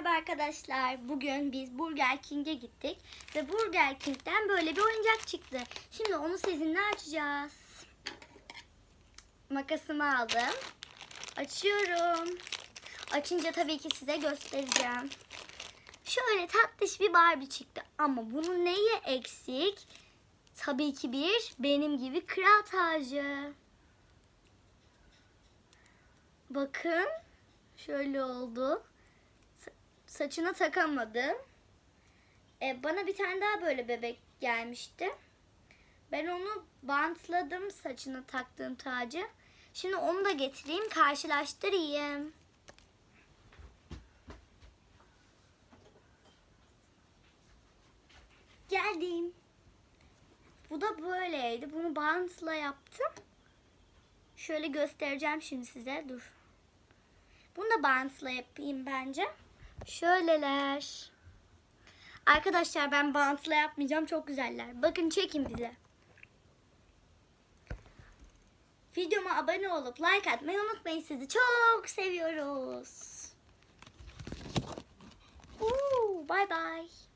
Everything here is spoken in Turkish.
Merhaba arkadaşlar. Bugün biz Burger King'e gittik ve Burger King'den böyle bir oyuncak çıktı. Şimdi onu sizinle açacağız. Makasımı aldım. Açıyorum. Açınca tabii ki size göstereceğim. Şöyle tatlış bir Barbie çıktı ama bunun neyi eksik? Tabii ki bir benim gibi kral tacı. Bakın şöyle oldu. Sa- saçına takamadım. E, bana bir tane daha böyle bebek gelmişti. Ben onu bantladım saçına taktığım tacı. Şimdi onu da getireyim karşılaştırayım. Geldim. Bu da böyleydi. Bunu bantla yaptım. Şöyle göstereceğim şimdi size. Dur. Bunu da bantla yapayım bence. Şöyleler. Arkadaşlar ben bantla yapmayacağım. Çok güzeller. Bakın çekin bize. Videoma abone olup like atmayı unutmayın. Sizi çok seviyoruz. Bye bye.